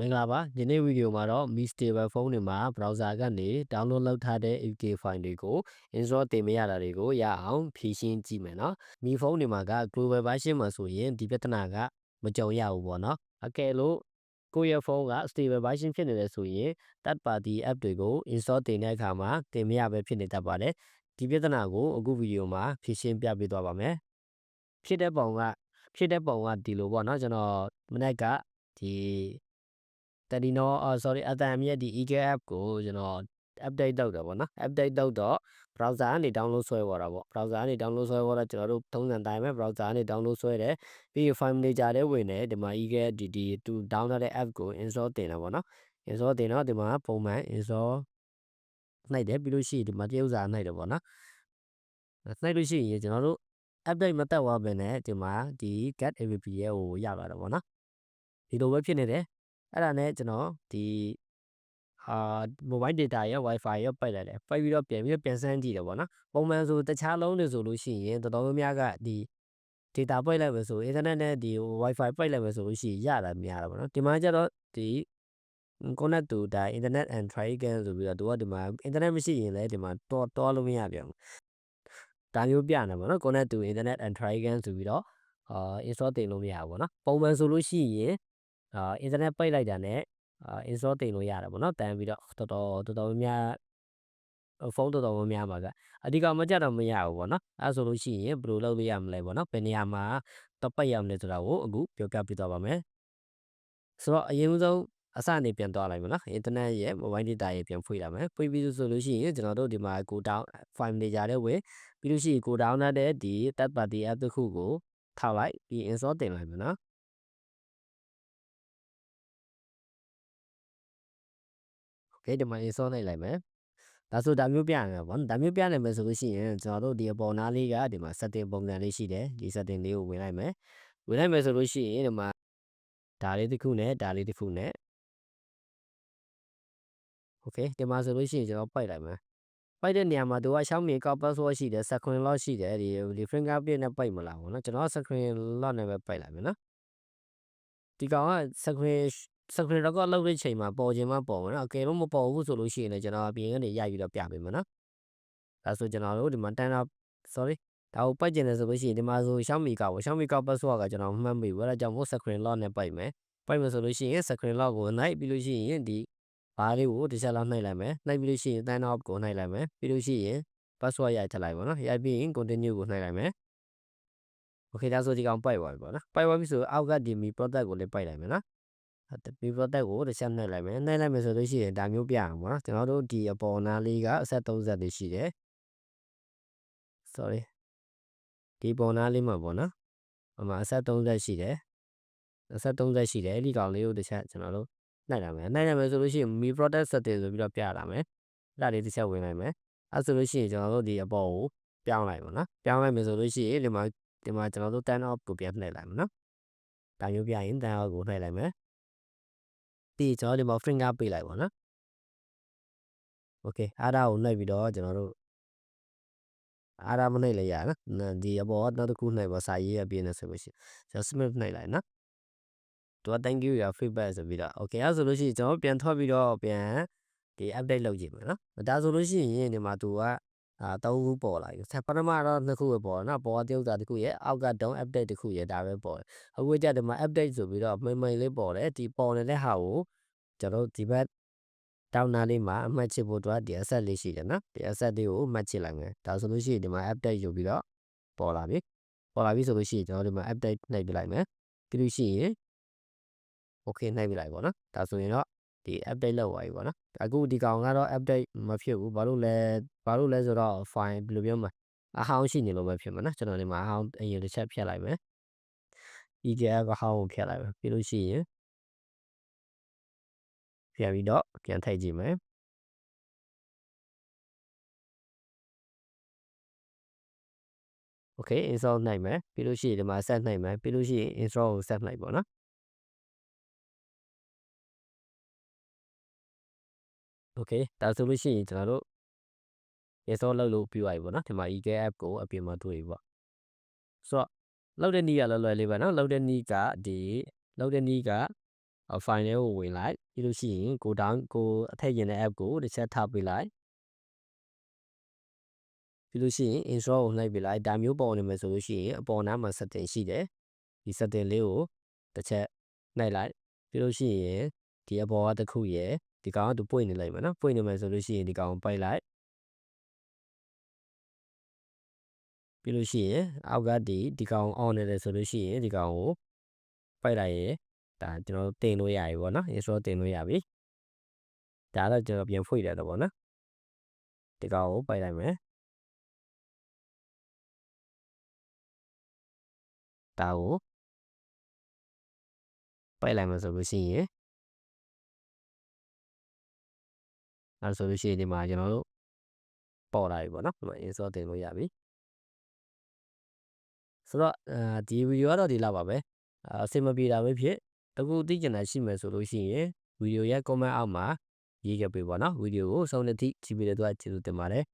မင်္ဂလာပါဒီနေ့ဗီဒီယိုမှာတော့ Mi Stable ဖုန်းတွေမှာ browser ကနေ download လုပ်ထားတဲ့ APK file တွေကို install တင်မရတာတွေကိုရအောင်ဖြေရှင်းကြည့်မယ်နော်။ Mi ဖုန်းတွေမှာက global version မှာဆိုရင်ဒီပြဿနာကမကြုံရဘူးပေါ့နော်။အကယ်လို့ကိုယ့်ရဲ့ဖုန်းက stable version ဖြစ်နေတယ်ဆိုရင် third party app တွေကို install တင်တဲ့အခါမှာတင်မရပဲဖြစ်နေတတ်ပါတယ်။ဒီပြဿနာကိုအခုဗီဒီယိုမှာဖြေရှင်းပြပေးသွားပါမယ်။ဖြစ်တဲ့ပုံကဖြစ်တဲ့ပုံကဒီလိုပေါ့နော်ကျွန်တော်မနေ့ကဒီ Tadino အော် sorry အတန်မြက်ဒီ Eagle app ကိုကျွန်တော် update လုပ်တယ်ပေါ့နော် update လုပ်တော့ browser ကနေ download ဆွဲပေါ်တာပေါ့ browser ကနေ download ဆွဲပေါ်တော့ကျွန်တော်တို့ထုံးစံတိုင်းပဲ browser ကနေ download ဆွဲတယ်ပြီးရင် file manager ထဲဝင်တယ်ဒီမှာ Eagle ဒီဒီသူ download တဲ့ app ကို install တင်တာပေါ့နော် install တင်တော့ဒီမှာပုံမှန် install နှိုက်တယ်ပြီးလို့ရှိရင်ဒီမှာတရုပ်စာနှိုက်တယ်ပေါ့နော်နှိုက်လို့ရှိရင်ကျွန်တော်တို့ update မတက်သွားဘဲနဲ့ဒီမှာဒီ get app ရဲ့ဟိုရလာတယ်ပေါ့နော်ဒီလိုပဲဖြစ်နေတယ် အဲ့ဒါနဲ့ကျွန်တော်ဒီဟာ mobile data ရဲ့ wifi ရဲ့ပိတ်လိုက်တယ်ပိတ်ပြီးတော့ပြန်ပြီးတော့ပြန်ဆန်းကြည့်တယ်ပေါ့နော်ပုံမှန်ဆိုတခြားလုံးတွေဆိုလို့ရှိရင်တော်တော်များများကဒီ data ပိတ်လိုက်မယ်ဆို internet နဲ့ဒီ wifi ပိတ်လိုက်မယ်ဆိုလို့ရှိရင်ရတာများတာပေါ့နော်ဒီမှာကျတော့ဒီ connect to ဒါ internet and try again ဆိုပြီးတော့သူကဒီမှာ internet မရှိရင်လည်းဒီမှာတော့တော့လို့မရပြန်ဘူးဒါမျိုးပြနေပါတော့ connect to internet and try again ဆိုပြီးတော့အာ install တင်လို့မရဘူးပေါ့နော်ပုံမှန်ဆိုလို့ရှိရင် အာ internet ပိတ်လိုက်တာနဲ့အာ install တင်လို့ရတယ်ပေါ့နော်တန်းပြီးတော့တော်တော်တော်တော်များများဖုန်းတော်တော်များများပါကအဓိကမကြတော့မရဘူးပေါ့နော်အဲဆိုလို့ရှိရင်ဘယ်လိုလုပ်လို့ရမလဲပေါ့နော်ဘယ်နေရာမှာတော့ပိတ်ရမလဲဆိုတာကိုအခုပြောပြပြသွားပါမယ်ဆိုတော့အရင်ဆုံးအစအနေပြန်သွားလိုက်မယ်နော်အင်တာနက်ရဲ့ mobile data ရဲ့ပြန်ဖွင့်လာမယ်ဖွင့်ပြီးဆိုလို့ရှိရင်ကျွန်တော်တို့ဒီမှာကို down file manager ထဲဝင်ပြီးလို့ရှိရင်ကို download တဲ့ဒီ third party app တစ်ခုကိုထောက်လိုက်ပြီး install တင်လိုက်မယ်နော် okay ဒီမှာ install နိုင်လိုက်မယ်ဒါဆိုဒါမျိုးပြရမှာပေါ့ဒါမျိုးပြနိုင်မယ်ဆိုလို့ရှိရင်ကျွန်တော်တို့ဒီအပေါ်နားလေးကဒီမှာ setting ပုံစံလေးရှိတယ်ဒီ setting လေးကိုဝင်လိုက်မယ်ဝင်လိုက်မယ်ဆိုလို့ရှိရင်ဒီမှာဒါလေးတစ်ခုနဲ့ဒါလေးတစ်ခုနဲ့ okay ဒီမှာဆိုလို့ရှိရင်ကျွန်တော်ပိုက်လိုက်မယ်ပိုက်တဲ့နေရာမှာသူကရှောင်းမြေကောက်ပတ်ဆော့ရှိတယ် screen lock ရှိတယ်ဒီဒီ fingerprint နဲ့ပိုက်မလားဘောနော်ကျွန်တော် screen lock နဲ့ပဲပိုက်လိုက်မယ်နော်ဒီကောင်က screen screen record လုပ်တဲ့ချိန်မှာပေါ်ခြင်းမပေါ်ဘူးနော်အကယ်လို့မပေါ်ဘူးဆိုလို့ရှိရင်လည်းကျွန်တော်အပြင်ကနေရယူတော့ပြပေးမယ်နော်ဒါဆိုကျွန်တော်တို့ဒီမှာ tan up sorry ဒါကိုပတ်ကျင်တယ်ဆိုလို့ရှိရင်ဒီမှာဆို Xiaomi ကပေါ့ Xiaomi က password ကကျွန်တော်မှတ်မိဘူးအဲ့ဒါကြောင့်မို့ screen lock နဲ့ပိုက်မယ်ပိုက်မယ်ဆိုလို့ရှိရင် screen lock ကိုနိုင်ပြီးလို့ရှိရင်ဒီဘားလေးကိုတစ်ချက်လောက်နှိပ်လိုက်မယ်နှိပ်ပြီးလို့ရှိရင် tan up ကိုနှိပ်လိုက်မယ်ပြီးလို့ရှိရင် password ရိုက်ထည့်လိုက်ပါနော်ရိုက်ပြီးရင် continue ကိုနှိပ်လိုက်မယ် okay ဒါဆိုဒီကောင်ပိုက်သွားပြီပေါ့နော်ပိုက်သွားပြီဆိုအောက်ကဒီ mi product ကိုလည်းပိုက်လိုက်မယ်နော် မီ product ကိုတစ်ချက်နှိုက်လိုက်မယ်နှိုက်လိုက်မယ်ဆိုလို့ရှိရင်ဒါမျိုးပြအောင်ပေါ့နော်ကျွန်တော်တို့ဒီအပေါ်နားလေးကအဆက်30တွေရှိတယ် sorry ဒီပေါ်နားလေးမှာပေါ့နော်ဟိုမှာအဆက်30ရှိတယ်အဆက်30ရှိတယ်အဲ့ဒီကောင်လေးကိုတစ်ချက်ကျွန်တော်တို့နှိုက်လိုက်မယ်နှိုက်လိုက်မယ်ဆိုလို့ရှိရင် mi product setting ဆိုပြီးတော့ပြလာမယ်အဲ့ဒါလေးတစ်ချက်ဝင်လိုက်မယ်အဲ့ဆိုလို့ရှိရင်ကျွန်တော်တို့ဒီအပေါ်ကိုပြောင်းလိုက်ပါနော်ပြောင်းလိုက်မယ်ဆိုလို့ရှိရင်ဒီမှာဒီမှာကျွန်တော်တို့ turn off ကိုပြန်နှိပ်လိုက်မယ်နော်ဒါမျိုးပြရင် turn off ကိုနှိပ်လိုက်မယ် ဒီကျွန်တော်ဒီမှာ finger ပေးလိုက်ပါနော် okay အားဒါကိုနှိပ်ပြီးတော့ကျွန်တော်တို့အားဒါမနှိပ်လိုက်ရနော်ဒီအပေါ်နောက်တစ်ခုနှိပ်ပါစာရေးရပြင်းနေဆိုလို့ရှိရင်ကျွန်တော် smith နှိပ်လိုက်နော်သူက thank you your feedback ဆိုပြီးတော့ okay အဲ့ဆိုလို့ရှိရင်ကျွန်တော်ပြန်ထွက်ပြီးတော့ပြန်ဒီ update လုပ်ကြည့်မယ်နော်ဒါဆိုလို့ရှိရင်ဒီမှာသူက အာသုံးခုပေါ်လာပြီဆက်ပထမတော့နှစ်ခုပဲပေါ်နော်ပေါ်တရုပ်စာတစ်ခုရဲ့အောက်က down update တစ်ခုရဲ့ဒါပဲပေါ်အခုကြဒီမှာ update ဆိုပြီးတော့မိမိလေးပေါ်တယ်ဒီပေါ်နေတဲ့ဟာကိုကျွန်တော်ဒီဘက်တောင်းနာလေးမှာအမှတ်ချစ်ဖို့အတွက်ဒီ asset လေးရှိတယ်နော်ဒီ asset လေးကိုမှတ်ချစ်လိုက်မယ်ဒါဆိုလို့ရှိရင်ဒီမှာ update ယူပြီးတော့ပေါ်လာပြီပေါ်လာပြီဆိုလို့ရှိရင်ကျွန်တော်ဒီမှာ update နှိပ်ပြလိုက်မယ်ပြီးလို့ရှိရင် okay နှိပ်ပြလိုက်ပါတော့ဒါဆိုရင်တော့ ဒီ update လုပ်သွားပြီပေါ့နော်အခုဒီကောင်ကတော့ update မဖြစ်ဘူးဘာလို့လဲဘာလို့လဲဆိုတော့ file ဘယ်လိုပြောမလဲအဟောင်းရှိနေလို့ပဲဖြစ်မှာနော်ကျွန်တော်ဒီမှာအဟောင်းအရင်တစ်ချက်ဖြတ်လိုက်မယ် EGF အဟောင်းကိုဖြတ်လိုက်မယ်ပြီးလို့ရှိရင်ပြန်ပြီးတော့ပြန်ထိုက်ကြည့်မယ်โอเค install နိုင်မယ်ပြီးလို့ရှိရင်ဒီမှာ set နိုင်မယ်ပြီးလို့ရှိရင် install ကို set လိုက်ပေါ့နော် โอเคဒါဆိုလို့ရှိရင်ကျွန်တော်တို့ install လုပ်လို့ပြီးသွားပြီပေါ့နော်ဒီမှာ eagle app ကိုအပြင်မှာတွေ့ပြီပေါ့ဆိုတော့လောက်တဲ့နီးကလောလောလေးပဲเนาะလောက်တဲ့နီးကဒီလောက်တဲ့နီးက file ထဲကိုဝင်လိုက်ပြီးလို့ရှိရင်ကိုတောင်းကိုအထည့်ကျင်တဲ့ app ကိုတစ်ချက်ထားပေးလိုက်ပြီးလို့ရှိရင် install ကိုနှိပ်ပေးလိုက်ဒါမျိုးပေါ်နေမယ်ဆိုလို့ရှိရင်အပေါ်နားမှာ setting ရှိတယ်ဒီ setting လေးကိုတစ်ချက်နှိပ်လိုက်ပြီးလို့ရှိရင်ဒီအပေါ်ကတစ်ခုရယ် ဒီကောင်ကသူပွင့်နေလိုက်မယ်နော်ပွင့်နေမယ်ဆိုလို့ရှိရင်ဒီကောင်ကိုပိတ်လိုက်ပြီးလို့ရှိရင်အောက်ကဒီဒီကောင် on နေတယ်ဆိုလို့ရှိရင်ဒီကောင်ကိုပိတ်လိုက်ရယ်ဒါကျွန်တော်တင်လို့ရပြီပေါ့နော် install တင်လို့ရပြီဒါတော့ကျွန်တော်ပြန်ဖွင့်ရတယ်ပေါ့နော်ဒီကောင်ကိုပိတ်လိုက်မယ်ဒါကိုပိတ်လိုက်မယ်ဆိုလို့ရှိရင် အဲဆိုလို့ရှိရင်ဒီမှာကျွန်တော်တို့ပေါ်လာပြီပေါ့နော်ဒီမှာ install တင်လို့ရပြီဆိုတော့အဲဒီဗီဒီယိုကတော့ဒီလောက်ပါပဲအဆင်မပြေတာပဲဖြစ်တကူသိကျင်တာရှိမယ်ဆိုလို့ရှိရင်ဗီဒီယိုရဲ့ comment အောက်မှာရေးခဲ့ပေးပါနော်ဗီဒီယိုကိုဆုံးတဲ့ထိကြည့်ပြီးတဲ့အတွက်ကျေးဇူးတင်ပါတယ်